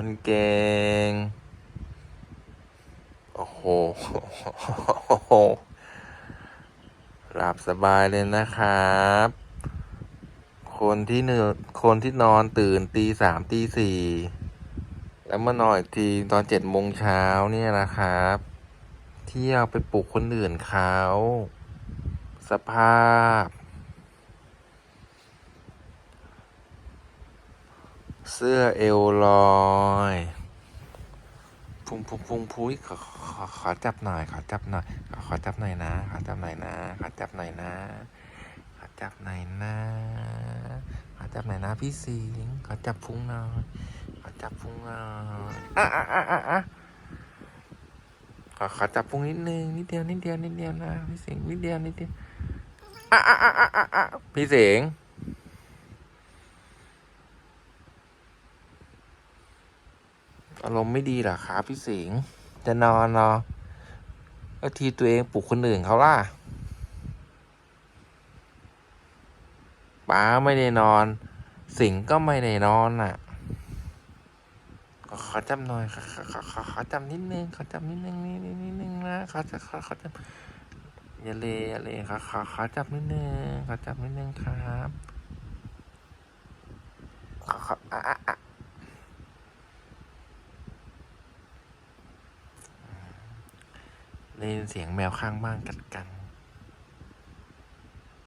คนเก่ง โอ้โห หลับสบายเลยนะครับ คนที่หนึ่งคนที่นอนตื่นตีสามตีสี่ แล้วมานอนอีกทีตอนเจ็ดโมงเช้าเนี่ยนะครับ เที่ยวไปปลุกคนอื่นเขา สภาพ เสื้อเอวลอยพุงพุงพุงพุยขอขอขอจับหน่อยขอจับหน่อยขอขอจับหน่อยนะขอจับหน่อยนะขอจับหน่อยนะขอจับหน่อยนะขอจับหน่อยนะพี่สิงขอจับพุงหน่อยขอจับพุงหน่อยอะอะอะอะอะขอขอจับพุงนิดนึงนิดเดียวนิดเดียวนิดเดียวนะพี่สิงนิดเดียวนิดเดียวอะอะอะอะอะอะพี่สิง อารมณ์ไม่ดีเหรอครับพี่สิงจะนอนเนาะก็ทีตัวเองปลุกคนอื่นเขาล่ะป้าไม่ได้นอน สิงก็ไม่ได้นอนอะขอจำหน่อยขอขอขอขอจำนิดนึงขอจำนิดนึงนิดนิดนิดนึงนะขอจะขอขอจำอย่าเลอย่าเลขอขอขอจับนิดนึงขอจับนิดนึงครับขอขออะ ได้ยินเสียงแมวข้างบ้านกัดกัน